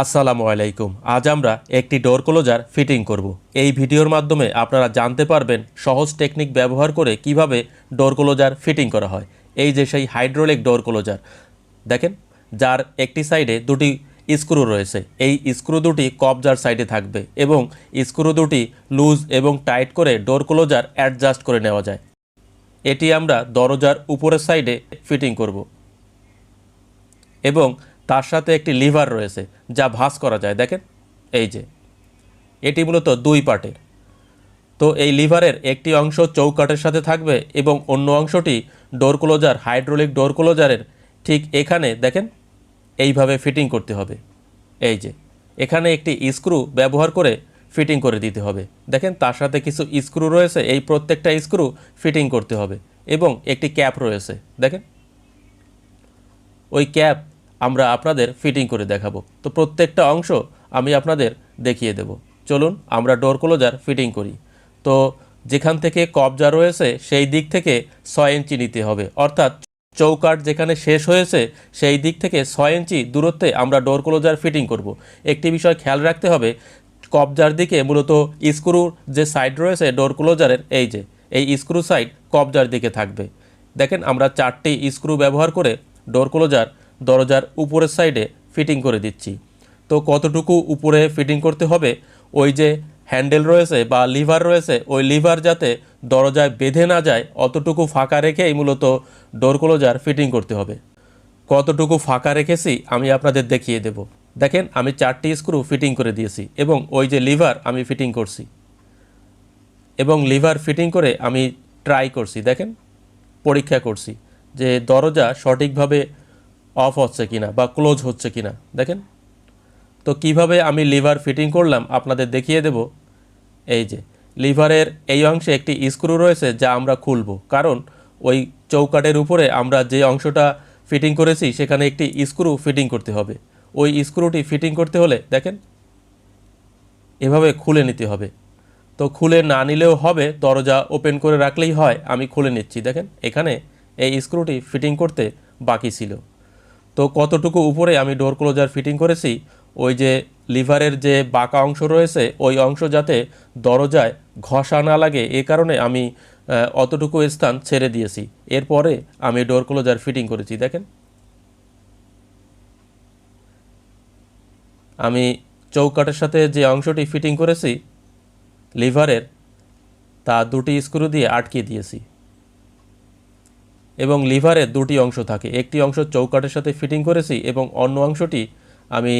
আসসালামু আলাইকুম। আজ আমরা একটি ডোর ক্লোজার ফিটিং করব। এই ভিডিওর মাধ্যমে আপনারা জানতে পারবেন সহজ টেকনিক ব্যবহার করে কীভাবে ডোর ক্লোজার ফিটিং করা হয়। এই যে সেই হাইড্রোলিক ডোর ক্লোজার, দেখেন, যার একটি সাইডে দুটি স্ক্রু রয়েছে। এই স্ক্রু দুটি কবজার সাইডে থাকবে এবং স্ক্রু দুটি লুজ এবং টাইট করে ডোর ক্লোজার অ্যাডজাস্ট করে নেওয়া যায়। এটি আমরা দরজার উপরের সাইডে ফিটিং করব এবং তার সাথে একটি লিভার রয়েছে, যা ভাঁজ করা যায়। দেখেন, এই যে, এটি মূলত দুই পার্টের। তো এই লিভারের একটি অংশ চৌকাটের সাথে থাকবে এবং অন্য অংশটি ডোর ক্লোজার, হাইড্রোলিক ডোর ক্লোজারের ঠিক এখানে, দেখেন, এইভাবে ফিটিং করতে হবে। এই যে, এখানে একটি স্ক্রু ব্যবহার করে ফিটিং করে দিতে হবে। দেখেন, তার সাথে কিছু স্ক্রু রয়েছে, এই প্রত্যেকটা স্ক্রু ফিটিং করতে হবে এবং একটি ক্যাপ রয়েছে। দেখেন, ওই ক্যাপ আমরা আপনাদের ফিটিং করে দেখাবো। তো প্রত্যেকটা অংশ আমি আপনাদের দেখিয়ে দেব। চলুন, আমরা ডোর ক্লোজার ফিটিং করি। তো যেখান থেকে কবজা রয়েছে, সেই দিক থেকে ছয় ইঞ্চি নিতে হবে। অর্থাৎ চৌকাট যেখানে শেষ হয়েছে, সেই দিক থেকে ছয় ইঞ্চি দূরত্বে আমরা ডোর ক্লোজার ফিটিং করব। একটি বিষয় খেয়াল রাখতে হবে, কবজার দিকে মূলত স্ক্রুর যে সাইড রয়েছে ডোর ক্লোজারের এই যে, এই স্ক্রু সাইড কবজার দিকে থাকবে। দেখেন, আমরা চারটি স্ক্রু ব্যবহার করে ডোর ক্লোজার দরজার উপরের সাইডে ফিটিং করে দিচ্ছি। তো কতটুকু উপরে ফিটিং করতে হবে? ওই যে হ্যান্ডেল রয়েছে বা লিভার রয়েছে, ওই লিভার যাতে দরজায় বেঁধে না যায়, অতটুকু ফাঁকা রেখেই মূলত ডোর ক্লোজার ফিটিং করতে হবে। কতটুকু ফাঁকা রেখেছি আমি আপনাদের দেখিয়ে দেব। দেখেন, আমি চারটি স্ক্রু ফিটিং করে দিয়েছি এবং ওই যে লিভার আমি ফিটিং করছি। এবং লিভার ফিটিং করে আমি ট্রাই করছি, দেখেন, পরীক্ষা করছি যে দরজা সঠিকভাবে অফ হচ্ছে কিনা বা ক্লোজ হচ্ছে কিনা, দেখেন। তো কীভাবে আমি লিভার ফিটিং করলাম আপনাদের দেখিয়ে দেব। এই যে, লিভারের এই অংশে একটি স্ক্রু রয়েছে যা আমরা খুলব। কারণ ওই চৌকাটের উপরে আমরা যে অংশটা ফিটিং করেছি, সেখানে একটি স্ক্রু ফিটিং করতে হবে। ওই স্ক্রুটি ফিটিং করতে হলে, দেখেন, এভাবে খুলে নিতে হবে। তো খুলে না নিলেও হবে, দরজা ওপেন করে রাখলেই হয়, আমি খুলে নিচ্ছি। দেখেন, এখানে এই স্ক্রুটি ফিটিং করতে বাকি ছিল। তো কতটুকু উপরে আমি ডোর ক্লোজার ফিটিং করেছি, ওই যে লিভারের যে বাঁকা অংশ রয়েছে, ওই অংশ যাতে দরজায় ঘষা না লাগে, এ কারণে আমি অতটুকু স্থান ছেড়ে দিয়েছি। এরপরে আমি ডোর ক্লোজার ফিটিং করেছি, দেখেন। আমি চৌকাটের সাথে যে অংশটি ফিটিং করেছি, লিভারের, তা দুটি স্ক্রু দিয়ে আটকে দিয়েছি। এবং লিভারের দুটি অংশ থাকে। একটি অংশ চৌকাটের সাথে ফিটিং করেছি এবং অন্য অংশটি আমি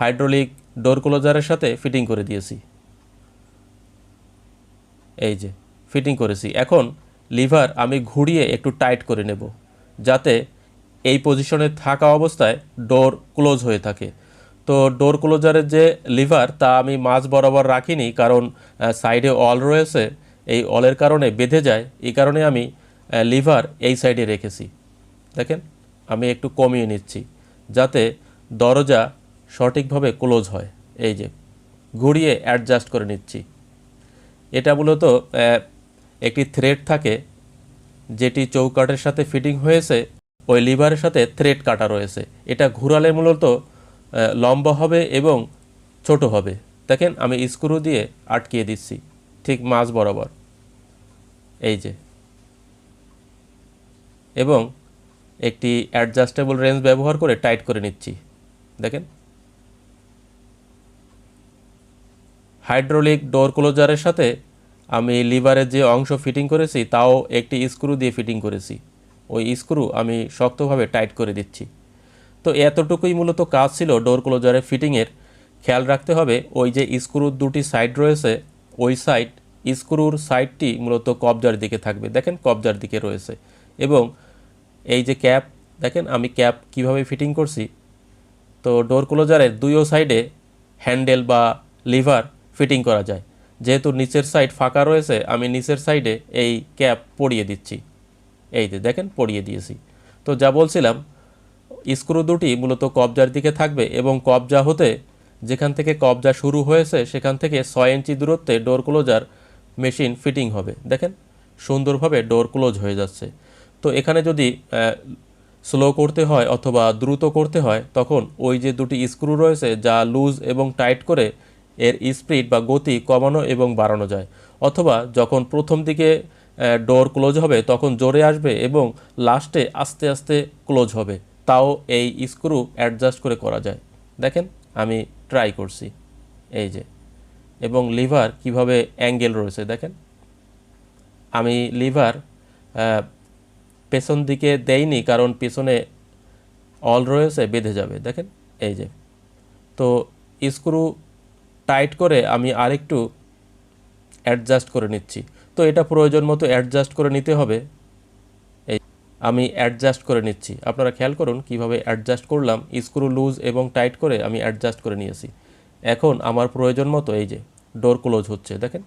হাইড্রোলিক ডোর ক্লোজারের সাথে ফিটিং করে দিয়েছি। এই যে, ফিটিং করেছি। এখন লিভার আমি ঘুরিয়ে একটু টাইট করে নেব, যাতে এই পজিশনে থাকা অবস্থায় ডোর ক্লোজ হয়ে থাকে। তো ডোর ক্লোজারের যে লিভার, তা আমি মাঝ বরাবর রাখিনি, কারণ সাইডে অল রয়েছে। এই অলের কারণে বেঁধে যায়। এই কারণে আমি লিভার এই সাইডে রেখেছি। দেখেন, আমি একটু কমিয়ে নিচ্ছি যাতে দরজা সঠিকভাবে ক্লোজ হয়। এই যে, ঘুরিয়ে অ্যাডজাস্ট করে নিচ্ছি। এটা মূলত একটি থ্রেড থাকে, যেটি চৌকাটের সাথে ফিটিং হয়েছে, ওই লিভারের সাথে থ্রেড কাটা রয়েছে। এটা ঘুরালে মূলত লম্বা হবে এবং ছোট হবে। দেখেন, আমি স্ক্রু দিয়ে আটকিয়ে দিচ্ছি, ঠিক মাঝ বরাবর। এই যে এবং একটি অ্যাডজাস্টেবল রেঞ্জ ব্যবহার করে টাইট করে নিচ্ছি। দেখেন। হাইড্রোলিক ডোর ক্লোজারের সাথে আমি লিভারের যে অংশ ফিটিং করেছি, তাও একটি স্ক্রু দিয়ে ফিটিং করেছি। ওই স্ক্রু আমি শক্তভাবে টাইট করে দিচ্ছি। তো এতটুকুই মূলত কাজ ছিল ডোর ক্লোজারের ফিটিংয়ের খেয়াল রাখতে হবে, ওই যে স্ক্রুর দুটি সাইড রয়েছে, ওই সাইড স্ক্রুর সাইডটি মূলত কবজার দিকে থাকবে। দেখেন কবজার দিকে রয়েছে। এবং এই যে ক্যাপ, দেখেন আমি ক্যাপ কীভাবে ফিটিং করছি। তো ডোর ক্লোজারের দুইও সাইডে হ্যান্ডেল বা লিভার ফিটিং করা যায়। যেহেতু নিচের সাইড ফাঁকা রয়েছে, আমি নিচের সাইডে এই ক্যাপ পরিয়ে দিচ্ছি। এই যে দেখেন, পরিয়ে দিয়েছি। তো যা বলছিলাম, স্ক্রু দুটি মূলত কবজার দিকে থাকবে এবং কবজা হতে যেখান থেকে কবজা শুরু হয়েছে, সেখান থেকে ছয় ইঞ্চি দূরত্বে ডোর ক্লোজার মেশিন ফিটিং হবে। দেখেন, সুন্দরভাবে ডোর ক্লোজ হয়ে যাচ্ছে। তো এখানে যদি স্লো করতে হয় অথবা দ্রুত করতে হয়, তখন ওই যে দুটি স্ক্রু রয়েছে যা লুজ এবং টাইট করে এর স্পিড বা গতি কমানো এবং বাড়ানো যায়। অথবা যখন প্রথম দিকে ডোর ক্লোজ হবে, তখন জোরে আসবে এবং লাস্টে আস্তে আস্তে ক্লোজ হবে। তাও এই স্ক্রু অ্যাডজাস্ট করে করা যায়। দেখেন, আমি ট্রাই করছি। এই যে। এবং লিভার কীভাবে অ্যাঙ্গেল রয়েছে, দেখেন। আমি লিভার পেছন দিকে দেয়নি, কারণ পেছনে অল রয়েছে বেঁধে যাবে। দেখেন, এই যে। তো স্ক্রু টাইট করে আমি আরেকটু অ্যাডজাস্ট করে নিচ্ছি। তো এটা প্রয়োজন মতো অ্যাডজাস্ট করে নিতে হবে। এই আমি অ্যাডজাস্ট করে নিচ্ছি। আপনারা খেয়াল করুন কীভাবে অ্যাডজাস্ট করলাম স্ক্রু লুজ এবং টাইট করে আমি অ্যাডজাস্ট করে নিয়েছি। এখন আমার প্রয়োজন মতো এই যে ডোর ক্লোজ হচ্ছে, দেখেন।